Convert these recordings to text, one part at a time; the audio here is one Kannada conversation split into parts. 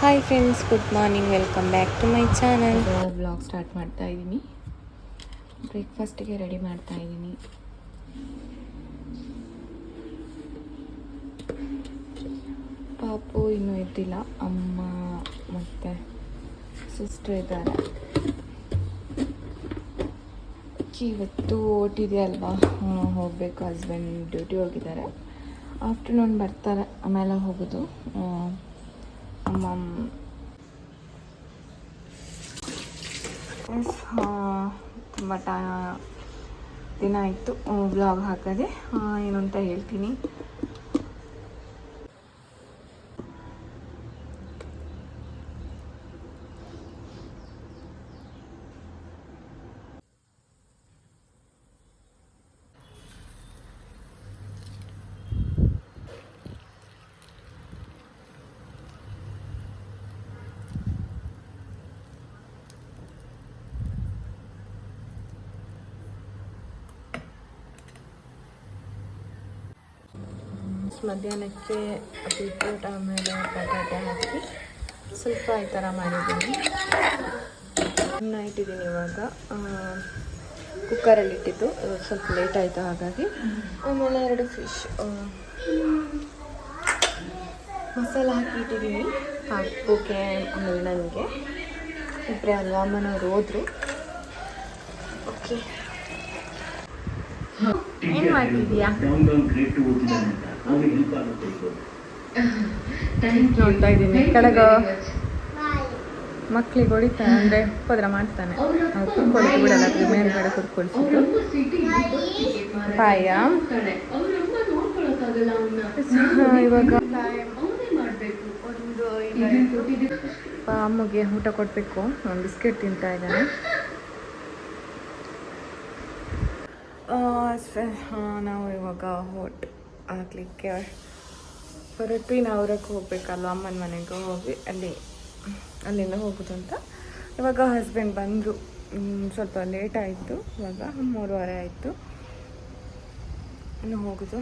Hi friends good morning welcome back to my channel vlog start ಮಾಡ್ತಾ ಇದ್ದೀನಿ ಬ್ರೇಕ್ಫಾಸ್ಟಿಗೆ ರೆಡಿ ಮಾಡ್ತಾ ಇದ್ದೀನಿ ಪಾಪು ಇನ್ನೂ ಇದ್ದಿಲ್ಲ, ಅಮ್ಮ ಮತ್ತು ಸಿಸ್ಟರ್ ಇದ್ದಾರೆ. ಇವತ್ತು ಓಟಿದೆ ಅಲ್ವಾ? ಹೋಗಬೇಕು ಹಸ್ಬೆಂಡ್ ಡ್ಯೂಟಿ ಹೋಗಿದ್ದಾರೆ. ಆಫ್ಟರ್ನೂನ್ ಬರ್ತಾರೆ, ಆಮೇಲೆ ಹೋಗೋದು. ತುಂಬ ಟಾ ದಿನ ಆಯಿತು ಬ್ಲಾಗ್ ಹಾಕದೆ ಅಂತ ಹೇಳ್ತೀನಿ. ಮಧ್ಯಾಹ್ನಕ್ಕೆ ಬೀಟ್ರೂಟ್ ಆಮೇಲೆ ಬಟಾಟೆ ಹಾಕಿ ಸ್ವಲ್ಪ ಈ ಥರ ಮಾಡಿದ್ದೀನಿ. ಇಟ್ಟಿದ್ದೀನಿ ಇವಾಗ. ಕುಕ್ಕರಲ್ಲಿ ಇಟ್ಟಿದ್ದು. ಸ್ವಲ್ಪ ಲೇಟ್ ಆಯಿತು ಹಾಗಾಗಿ. ಆಮೇಲೆ ಎರಡು ಫಿಶ್ ಮಸಾಲ ಹಾಕಿ ಇಟ್ಟಿದ್ದೀನಿ. ಹಾಕೋಕೆ ಆಮೇಲೆ ನನಗೆ. ಇಬ್ಬರೇ ಅಲ್ವಾ ಅಮ್ಮನವ್ರು ಹೋದರು. ಓಕೆ ಏನು ಮಾಡ್ತಿದ್ದೀಯಾ? ನೋಡ್ತಾ ಇದ್ದೀನಿ. ಕೆಳಗ ಮಕ್ಳಿಗೆ ಹೊಡಿತಾನೆ ಅಂದರೆ ಉಪದ್ರ ಮಾಡ್ತಾನೆ. ಅವ್ರು ಕುತ್ಕೊಳಿಕ್ಕೆ ಬಿಡಲ್ಲ ಮೇಲ್ಗಡೆ ಕುತ್ಕೊಳ್ಸಿದ್ರು ಪಾಯ ಇವಾಗ. ಒಂದು ಅಮ್ಮಗೆ ಊಟ ಕೊಡಬೇಕು. ಒಂದು ಬಿಸ್ಕೆಟ್ ತಿಂತಾ ಇದ್ದಾನೆ. ನಾವು ಇವಾಗ ಹೋಟ್ ಹಾಕ್ಲಿಕ್ಕೆ ಹೊರಟ್ವಿ ನಾವು ಅವ್ರಕ್ಕೆ ಹೋಗ್ಬೇಕಲ್ವ, ಅಮ್ಮನ ಮನೆಗೆ ಹೋಗಿ, ಅಲ್ಲಿ ಅಲ್ಲಿಂದ ಹೋಗೋದು ಅಂತ. ಇವಾಗ ಹಸ್ಬೆಂಡ್ ಬಂದರು. ಸ್ವಲ್ಪ ಲೇಟ್ ಆಯಿತು. ಇವಾಗ ಮೂರುವರೆ ಆಯಿತು. ಇನ್ನು ಹೋಗೋದು.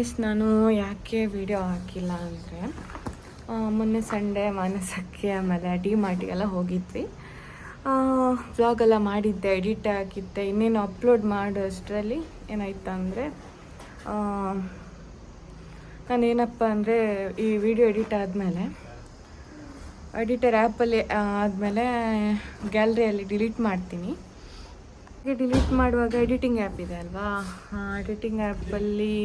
ಎಸ್, ನಾನು ಯಾಕೆ ವಿಡಿಯೋ ಹಾಕಿಲ್ಲ ಅಂದರೆ ಮೊನ್ನೆ ಸಂಡೇ ಮಾನಸಕ್ಕೆ ಆಮೇಲೆ ಡಿ ಮಾರ್ಟಿಗೆಲ್ಲ ಹೋಗಿದ್ವಿ. ವ್ಲಾಗೆಲ್ಲ ಮಾಡಿದ್ದೆ ಎಡಿಟ್ ಹಾಕಿದ್ದೆ ಇನ್ನೇನು ಅಪ್ಲೋಡ್ ಮಾಡೋ ಅಷ್ಟರಲ್ಲಿ ಏನಾಯ್ತು ಅಂದರೆ ನಾನೇನಪ್ಪ ಅಂದರೆ ಈ ವಿಡಿಯೋ ಎಡಿಟ್ ಆದಮೇಲೆ ಎಡಿಟರ್ ಆ್ಯಪಲ್ಲಿ ಆದಮೇಲೆ ಗ್ಯಾಲ್ರಿಯಲ್ಲಿ ಡಿಲೀಟ್ ಮಾಡ್ತೀನಿ. ಹಾಗೆ ಡಿಲೀಟ್ ಮಾಡುವಾಗ ಎಡಿಟಿಂಗ್ ಆ್ಯಪ್ ಇದೆ ಅಲ್ವಾ? ಎಡಿಟಿಂಗ್ ಆ್ಯಪಲ್ಲಿ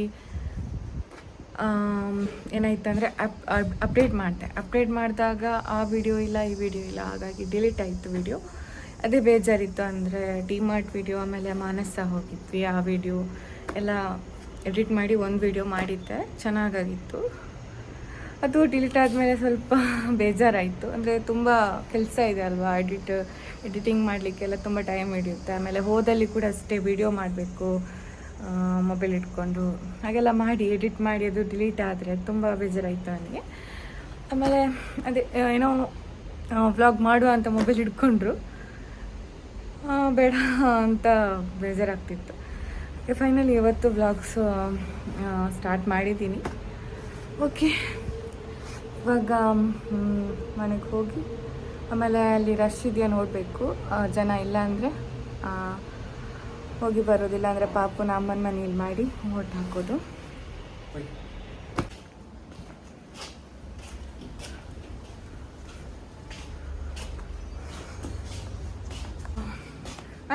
ಏನಾಯ್ತು ಅಂದರೆ ಅಪ್ ಅಪ್ಡೇಟ್ ಮಾಡಿದೆ ಅಪ್ಡೇಟ್ ಮಾಡಿದಾಗ ಆ ವಿಡಿಯೋ ಇಲ್ಲ, ಈ ವಿಡಿಯೋ ಇಲ್ಲ, ಹಾಗಾಗಿ ಡಿಲೀಟ್ ಆಯಿತು ವಿಡಿಯೋ ಅದೇ ಬೇಜಾರಿತ್ತು ಅಂದರೆ ಡಿಮಾರ್ಟ್ ವಿಡಿಯೋ ಆಮೇಲೆ ಮಾನಸ ಹೋಗಿದ್ವಿ ಆ ವಿಡಿಯೋ. ಎಲ್ಲ ಎಡಿಟ್ ಮಾಡಿ ಒಂದು ವಿಡಿಯೋ ಮಾಡಿದ್ದೆ ಚೆನ್ನಾಗಾಗಿತ್ತು. ಅದು ಡಿಲೀಟ್ ಆದಮೇಲೆ ಸ್ವಲ್ಪ ಬೇಜಾರಾಯಿತು. ಅಂದರೆ ತುಂಬ ಕೆಲಸ ಇದೆ ಅಲ್ವಾ ಎಡಿಟ್ ಎಡಿಟಿಂಗ್ ಮಾಡಲಿಕ್ಕೆಲ್ಲ ತುಂಬ ಟೈಮ್ ಹಿಡಿಯುತ್ತೆ. ಆಮೇಲೆ ಹೋದಲ್ಲಿ ಕೂಡ ಅಷ್ಟೇ ವಿಡಿಯೋ ಮಾಡಬೇಕು ಮೊಬೈಲ್ ಇಟ್ಕೊಂಡು. ಹಾಗೆಲ್ಲ ಮಾಡಿ ಎಡಿಟ್ ಮಾಡಿ ಅದು ಡಿಲೀಟ್ ಆದರೆ ತುಂಬ ಬೇಜಾರಾಯಿತು ನನಗೆ. ಆಮೇಲೆ ಅದೇ ಏನೋ ವ್ಲಾಗ್ ಮಾಡುವ ಅಂತ ಮೊಬೈಲ್ ಇಟ್ಕೊಂಡ್ರು. ಆ, ಬೇಡ ಅಂತ ಬೇಜಾರಾಗ್ತಿತ್ತು. ಫೈನಲಿ ಇವತ್ತು ಬ್ಲಾಗ್ಸ್ ಸ್ಟಾರ್ಟ್ ಮಾಡಿದ್ದೀನಿ. ಓಕೆ ಇವಾಗ ಮನೆಗೆ ಹೋಗಿ, ಆಮೇಲೆ ಅಲ್ಲಿ ರಶ್ ಇದೆಯಾ ನೋಡಬೇಕು. ಜನ ಇಲ್ಲ ಅಂದರೆ ಹೋಗಿ ಬರೋದಿಲ್ಲ ಅಂದರೆ ಪಾಪು ಅಮ್ಮನ ಮನೇಲಿ ಮಾಡಿ ಓಟ್ ಹಾಕೋದು.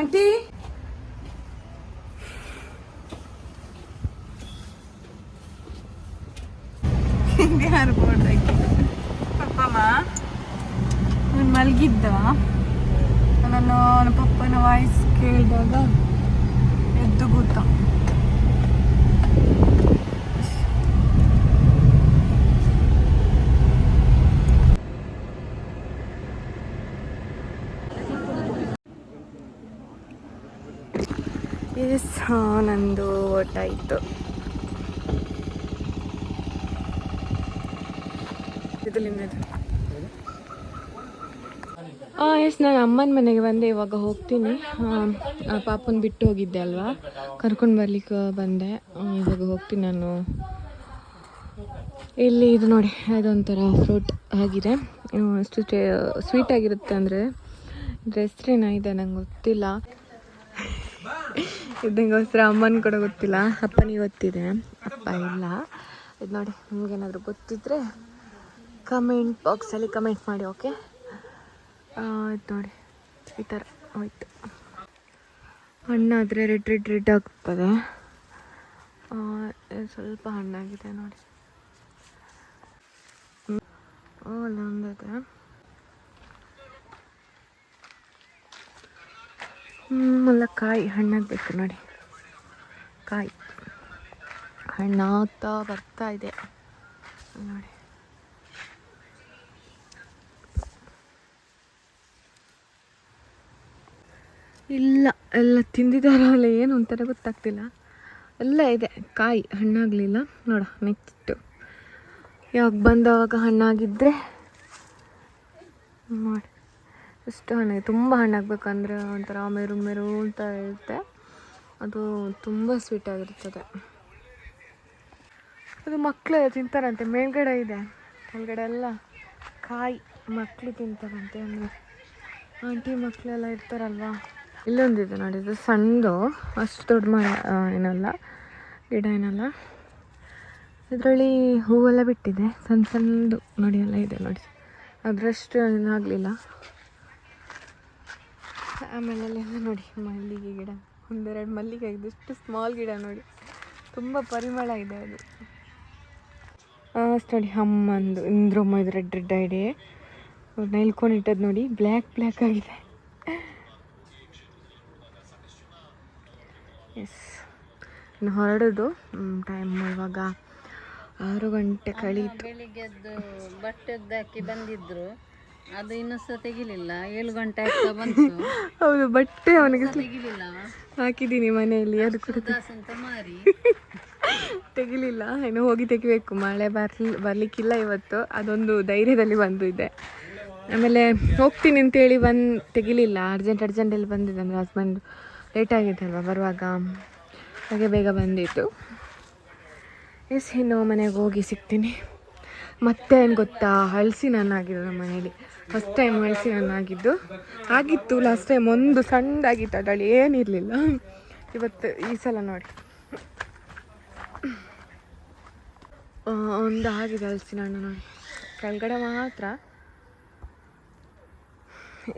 ಆಂಟಿ? ಯಾರು ಬೋರ್ಡ್ ಪಪ್ಪಮ್ಮ? ನಾನು ಮಲಗಿದ್ದ? ನಾನು ನನ್ನ ಪಪ್ಪನ ವಾಯ್ಸ್ ಕೇಳಿದಾಗ ಎದ್ದು ಕೂತ. ಎಸ್ ನಂದು ಒಟ್ಟಾಯಿತು ಎಸ್, ನಾನು ಅಮ್ಮನ ಮನೆಗೆ ಬಂದೆ, ಇವಾಗ ಹೋಗ್ತೀನಿ. ಪಾಪನ ಬಿಟ್ಟು ಹೋಗಿದ್ದೆ ಅಲ್ವಾ? ಕರ್ಕೊಂಡು ಬರ್ಲಿಕ್ಕೆ ಬಂದೆ. ಇವಾಗ ಹೋಗ್ತೀನಿ ನಾನು. ಇಲ್ಲಿ ಇದು ನೋಡಿ, ಅದೊಂಥರ ಫ್ರೂಟ್ ಆಗಿದೆ. ಅಷ್ಟು ಸ್ವೀಟ್ ಆಗಿರುತ್ತೆ ಅಂದರೆ ಇದೆ ನಂಗೆ ಗೊತ್ತಿಲ್ಲ. ಇದಂಗೋಸ್ಕರ ಅಮ್ಮನ ಕೂಡ ಗೊತ್ತಿಲ್ಲ. ಅಪ್ಪನಿಗೆ ಗೊತ್ತಿದೆ. ಅಪ್ಪ ಇಲ್ಲ. ಇದು ನೋಡಿ ನಿಮ್ಗೇನಾದರೂ ಗೊತ್ತಿದ್ದರೆ ಕಮೆಂಟ್ ಬಾಕ್ಸಲ್ಲಿ ಕಮೆಂಟ್ ಮಾಡಿ ಓಕೆ ಇದು ನೋಡಿ ಈ ಥರ ಹೋಯ್ತು. ಹಣ್ಣಾದರೆ ರೆಡ್ ರೆಡ್ ರೆಡ್ ಆಗ್ತದೆ. ಸ್ವಲ್ಪ ಹಣ್ಣಾಗಿದೆ ನೋಡಿ. ಓ, ಅಲ್ಲೊಂದಿದೆ ಅಲ್ಲ ಕಾಯಿ ಹಣ್ಣಾಗಬೇಕು ನೋಡಿ. ಕಾಯಿ. ಹಣ್ಣಾಗ್ತಾ ಬರ್ತಾ ಇದೆ. ನೋಡಿ. ಇಲ್ಲ ಎಲ್ಲ ತಿಂದಿದಾರಲ್ಲ ಏನು ಅಂತಾರೆ ಗೊತ್ತಾಗ್ತಿಲ್ಲ. ಎಲ್ಲ ಇದೆ ಕಾಯಿ ಹಣ್ಣಾಗಲಿಲ್ಲ ನೋಡ ನೆಕ್ಸ್ಟ್ ಯಾವಾಗ ಬಂದವಾಗ ಹಣ್ಣಾಗಿದ್ದರೆ ನೋಡಿ. ಎಷ್ಟು ಹಣ್ಣಾಗಿ ತುಂಬ ಹಣ್ಣಾಗಬೇಕಂದ್ರೆ ಒಂಥರ ಮೆರು ಮೆರು ಅಂತ ಇರುತ್ತೆ. ಅದು ತುಂಬ ಸ್ವೀಟ್ ಆಗಿರ್ತದೆ. ಅದು ಮಕ್ಕಳು ತಿಂತಾರಂತೆ, ಮೇಲ್ಗಡೆ ಇದೆ. ಕೆಳಗಡೆ ಎಲ್ಲ ಕಾಯಿ ಮಕ್ಕಳು ತಿಂತಾರಂತೆ. ಅಂದರೆ ಆಂಟಿ ಮಕ್ಕಳೆಲ್ಲ ಇರ್ತಾರಲ್ವಾ? ಇಲ್ಲೊಂದಿದೆ ನೋಡಿ, ಇದು ಸಣ್ಣದು, ಅಷ್ಟು ದೊಡ್ಡ ಮರ ಏನಲ್ಲ, ಗಿಡ ಏನಲ್ಲ. ಇದರಲ್ಲಿ ಹೂವೆಲ್ಲ ಬಿಟ್ಟಿದೆ, ಸಣ್ಣ ಸಣ್ಣದು, ನೋಡಿ, ಎಲ್ಲ ಇದೆ ನೋಡಿ. ಅದರಷ್ಟು ಏನಾಗಲಿಲ್ಲ. ಆಮೇಲೆ ಅಲ್ಲೆಲ್ಲ ನೋಡಿ, ಮಲ್ಲಿಗೆ ಗಿಡ. ಒಂದೆರಡು ಮಲ್ಲಿಗೆ ಆಗಿದೆ. ಎಷ್ಟು ಸ್ಮಾಲ್ ಗಿಡ ನೋಡಿ. ತುಂಬ ಪರಿಮಳ ಇದೆ ಅದು. ನೋಡಿ ಹಮ್ಮಂದು ಇಂದ್ರಮ್ಮ ಇದು ರೆಡ್ ರೆಡ್ ಐಡೆ ನೆಲ್ಕೊಂಡು ಇಟ್ಟದ್ದು ನೋಡಿ ಬ್ಲ್ಯಾಕ್ ಬ್ಲ್ಯಾಕ್ ಆಗಿದೆ. ಎಸ್ ಇನ್ನು ಹೊರಡೋದು ಟೈಮ್ ಇವಾಗ ಆರು ಗಂಟೆ ಕಳೀತು. ಬೆಳಿಗ್ಗೆದ್ದು ಬಟ್ಟೆದ್ದು ಹಾಕಿ ಬಂದಿದ್ರು. ಅದು ಇನ್ನೂ ಸಹ ತೆಗಿಲಿಲ್ಲ. ಏಳು ಗಂಟೆ ಆಗ್ತಾ ಬಂತು. ಹೌದು ಬಟ್ಟೆ ಅವನಿಗೆ ತೆಗಿಲಿಲ್ಲ. ಹಾಕಿದ್ದೀನಿ ಮನೆಯಲ್ಲಿ ಅದು ಕೂಡ ದಾಸ್ ಅಂತ ಮಾರಿ. ತೆಗಿಲಿಲ್ಲ. ಇನ್ನು ಹೋಗಿ ತೆಗಿಬೇಕು. ಮಳೆ ಬರ್ಲಿ ಬರಲಿಕ್ಕಿಲ್ಲ ಇವತ್ತು. ಅದೊಂದು ಧೈರ್ಯದಲ್ಲಿ ಬಂದು ಇದೆ. ಆಮೇಲೆ ಹೋಗ್ತೀನಿ ಅಂತೇಳಿ ಬಂದು ತೆಗಿಲಿಲ್ಲ. ಅರ್ಜೆಂಟ್ ಅರ್ಜೆಂಟಲ್ಲಿ ಬಂದಿದೆ. ಅಂದರೆ ಹಸ್ಬೆಂಡ್ ಲೇಟ್ ಆಗಿದೆ ಅಲ್ವಾ? ಬರುವಾಗ ಹಾಗೆ ಬೇಗ ಬಂದಿತ್ತು. ಎಸ್ ಇನ್ನು ಮನೆಗೆ ಹೋಗಿ ಸಿಗ್ತೀನಿ. ಮತ್ತೆ ಏನು ಗೊತ್ತಾ? ಹಳಸಿ ನಾನು ನಮ್ಮ ಮನೇಲಿ. ಫಸ್ಟ್ ಟೈಮ್ ಹಳಸಿನ ಹಣ್ಣಾಗಿದ್ದು ಆಗಿತ್ತು ಲಾಸ್ಟ್ ಟೈಮ್ ಒಂದು ಸಣ್ಣದಾಗಿತ್ತು ಅದರಲ್ಲಿ ಏನಿರಲಿಲ್ಲ ಇವತ್ತು ಈ ಸಲ ನೋಡಿ. ಒಂದು ಆಗಿದೆ ಹಲಸಿನ ಹಣ್ಣು ನೋಡಿ. ಕೆಳಗಡೆ ಮಾತ್ರ.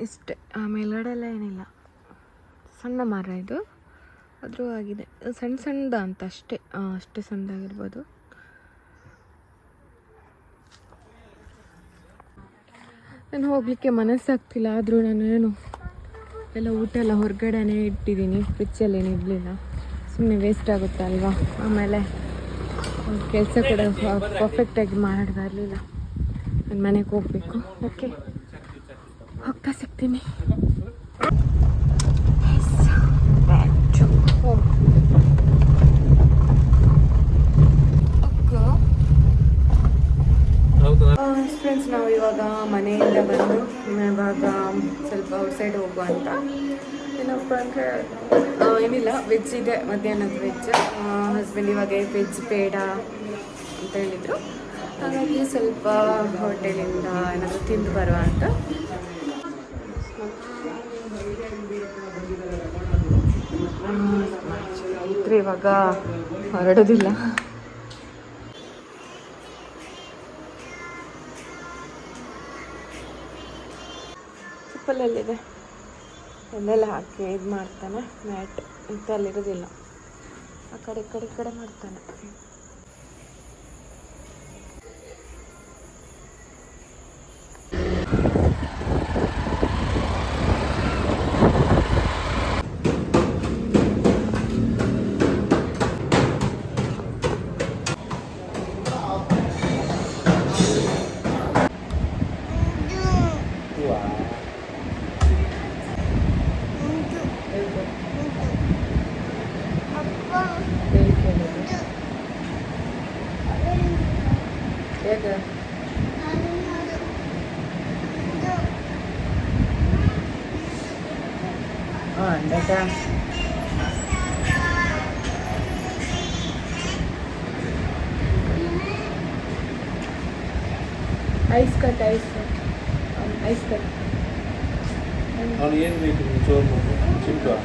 ಇಷ್ಟೇ. ಆ ಮೇಲ್ಗಡೆ ಎಲ್ಲ ಏನಿಲ್ಲ. ಸಣ್ಣ ಮರ ಇದು. ಆದರೂ ಆಗಿದೆ. ಸಣ್ಣ ಸಣ್ಣದ ಅಂತ ಅಷ್ಟೇ. ಅಷ್ಟೇ ಸಣ್ಣದಾಗಿರ್ಬೋದು. ನಾನು ಹೋಗಲಿಕ್ಕೆ ಮನಸ್ಸಾಗ್ತಿಲ್ಲ, ಆದರೂ ನಾನು ಏನು, ಎಲ್ಲ ಊಟ ಎಲ್ಲ ಹೊರಗಡೆನೇ ಇಟ್ಟಿದ್ದೀನಿ ಫ್ರಿಜ್ಜಲ್ಲಿ ಇರಲಿಲ್ಲ ಸುಮ್ಮನೆ ವೇಸ್ಟ್ ಆಗುತ್ತೆ ಅಲ್ವಾ? ಆಮೇಲೆ ಕೆಲಸ ಕೂಡ ಪರ್ಫೆಕ್ಟಾಗಿ ಮಾಡಿ ಬರಲಿಲ್ಲ ನಾನು ಮನೆಗೆ ಹೋಗಬೇಕು. ಓಕೆ ಹೋಗ್ತಾ ಸಿಗ್ತೀನಿ. ಫ್ರೆಂಡ್ಸ್ ನಾವು ಇವಾಗ ಮನೆಯಿಂದ ಬಂದು, ಇವಾಗ ಸ್ವಲ್ಪ ಔಟ್ಸೈಡ್ ಹೋಗುವ ಅಂತ. ಏನಪ್ಪ ಅಂದರೆ ಏನಿಲ್ಲ ವೆಜ್ ಇದೆ, ಮಧ್ಯಾಹ್ನದ ವೆಜ್ ಹಸ್ಬೆಂಡ್ ಇವಾಗ ವೆಜ್ ಬೇಡ ಅಂತ ಹೇಳಿದರು. ಹಾಗಾಗಿ ಸ್ವಲ್ಪ ಹೋಟೆಲಿಂದ ಏನಾದರೂ ತಿಂದು ಬರುವ ಅಂತ. ಇವಾಗ ಹೊರಡೋದಿಲ್ಲ. ಚಪ್ಪಲಲ್ಲಿದೆ ಎಲ್ಲೆಲ್ಲ ಹಾಕಿ ಇದು ಮಾಡ್ತಾನೆ ಮ್ಯಾಟ್ ಅಂತ ಅಲ್ಲಿರೋದಿಲ್ಲ ಆ ಕಡೆ ಈ ಕಡೆ ಈ ಕಡೆ ಮಾಡ್ತಾನೆ. ಹೇಗೆ ice cut ice ice cut ಅವ್ನು ಏನು ಬೇಕು ನಿಮ್ಗೆ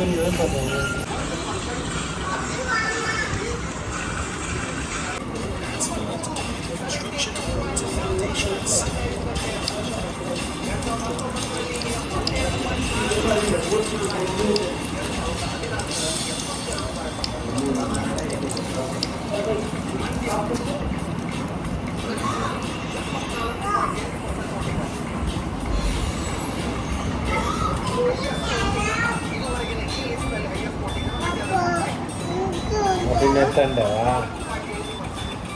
跟女人走的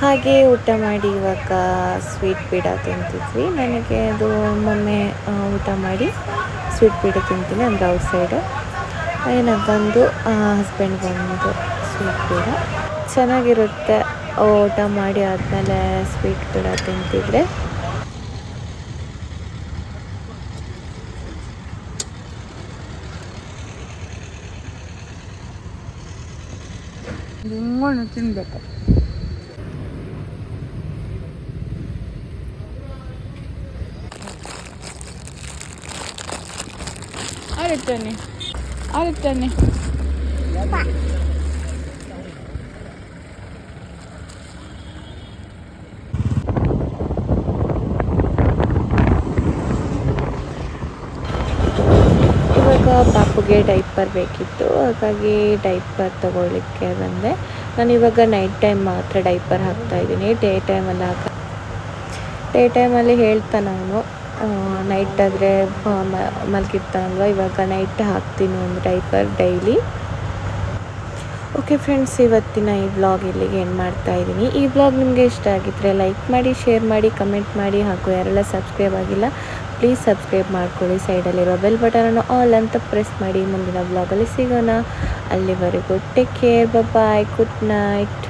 ಹಾಗೆ ಊಟ ಮಾಡಿ ಇವಾಗ ಸ್ವೀಟ್ ಪೀಡ ತಿಂತಿದ್ವಿ. ನನಗೆ ಅದು ಒಮ್ಮೊಮ್ಮೆ ಊಟ ಮಾಡಿ ಸ್ವೀಟ್ ಪೀಡ ತಿಂತೀನಿ ಅಂದರೆ ಔಟ್ ಸೈಡು ಏನಂತಂದು ಹಸ್ಬೆಂಡ್ ಬಂದು ಸ್ವೀಟ್ ಪೀಡ ಚೆನ್ನಾಗಿರುತ್ತೆ. ಊಟ ಮಾಡಿ ಆದಮೇಲೆ ಸ್ವೀಟ್ ಪೀಡ ತಿಂತಿದ್ರೆ. すんごい盗だった。あるちゃね。あるちゃん。ಡೈಪರ್ ಬೇಕಿತ್ತು, ಹಾಗಾಗಿ ಡೈಪರ್ ತಗೊಳ್ಳಿಕ್ಕೆ ಬಂದೆ. ನಾನು ಇವಾಗ ನೈಟ್ ಟೈಮ್ ಮಾತ್ರ ಡೈಪರ್ ಹಾಕ್ತಾ ಇದ್ದೀನಿ ಡೇ ಟೈಮಲ್ಲಿ ಹಾಕ ಡೇ ಟೈಮಲ್ಲಿ ಹೇಳ್ತಾನೆ ಅವನು ನೈಟ್ ಆದರೆ ಮಲಗಿರ್ತಾನಲ್ವ ಇವಾಗ ನೈಟ್ ಹಾಕ್ತೀನಿ ಒಂದು ಡೈಪರ್ ಡೈಲಿ. ಓಕೆ ಫ್ರೆಂಡ್ಸ್ ಇವತ್ತಿನ ಈ ವ್ಲಾಗ್ ಇಲ್ಲಿಗೆ ಏನು ಮಾಡ್ತಾ ಇದ್ದೀನಿ. ಈ ವ್ಲಾಗ್ ನಿಮಗೆ ಇಷ್ಟ ಆಗಿದ್ದರೆ ಲೈಕ್ ಮಾಡಿ ಶೇರ್ ಮಾಡಿ ಕಮೆಂಟ್ ಮಾಡಿ, ಹಾಗೂ ಯಾರೆಲ್ಲ ಸಬ್ಸ್ಕ್ರೈಬ್ ಆಗಿಲ್ಲ ಪ್ಲೀಸ್ ಸಬ್ಸ್ಕ್ರೈಬ್ ಮಾಡ್ಕೊಳ್ಳಿ. ಸೈಡಲ್ಲಿರೋ ಬೆಲ್ ಬಟನನ್ನು ಆಲ್ ಅಂತ ಪ್ರೆಸ್ ಮಾಡಿ. ಮುಂದಿನ ಬ್ಲಾಗಲ್ಲಿ ಸಿಗೋಣ. ಅಲ್ಲಿವರೆಗೂ take care bye good night